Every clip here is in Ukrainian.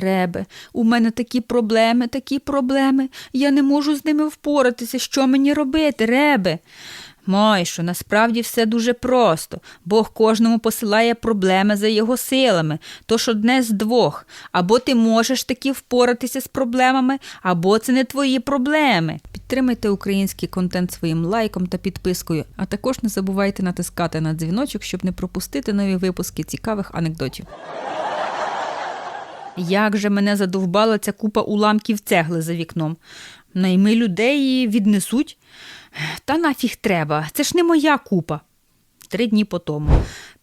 Ребе, у мене такі проблеми, такі проблеми. Я не можу з ними впоратися. Що мені робити, ребе? Мойшо, насправді все дуже просто. Бог кожному посилає проблеми за його силами. Тож одне з двох. Або ти можеш таки впоратися з проблемами, або це не твої проблеми. Підтримайте український контент своїм лайком та підпискою, а також не забувайте натискати на дзвіночок, щоб не пропустити нові випуски цікавих анекдотів. Як же мене задовбала ця купа уламків цегли за вікном. Найми людей віднесуть. Та нафіг треба, це ж не моя купа. Три дні по тому.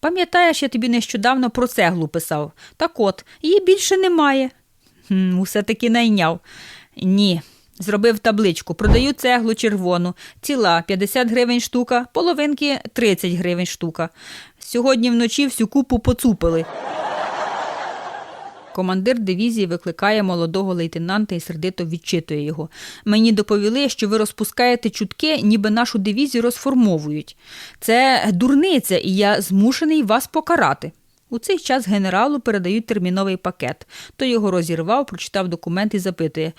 Пам'ятаєш, я тобі нещодавно про цеглу писав. Так от, її більше немає. Хм, усе таки найняв. Ні. Зробив табличку. Продаю цеглу червону. Ціла 50 гривень штука, половинки 30 гривень штука. Сьогодні вночі всю купу поцупили. Командир дивізії викликає молодого лейтенанта і сердито відчитує його. Мені доповіли, що ви розпускаєте чутки, ніби нашу дивізію розформовують. Це дурниця, і я змушений вас покарати. У цей час генералу передають терміновий пакет. Той його розірвав, прочитав документ і запитує: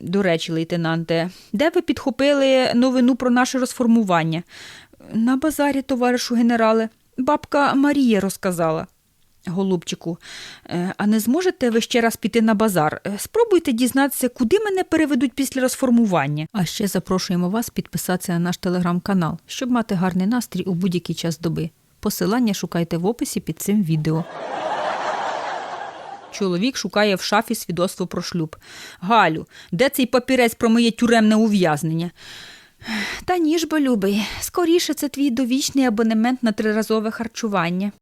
До речі, лейтенанте, де ви підхопили новину про наше розформування? На базарі, товаришу генерале. Бабка Марія розказала. Голубчику, е, а не зможете ви ще раз піти на базар? Е, Спробуйте дізнатися, куди мене переведуть після розформування. А ще запрошуємо вас підписатися на наш телеграм-канал, щоб мати гарний настрій у будь-який час доби. Посилання шукайте в описі під цим відео. Чоловік шукає в шафі свідоцтво про шлюб. Галю, де цей папірець про моє тюремне ув'язнення? Та ніж бо любий, скоріше це твій довічний абонемент на триразове харчування.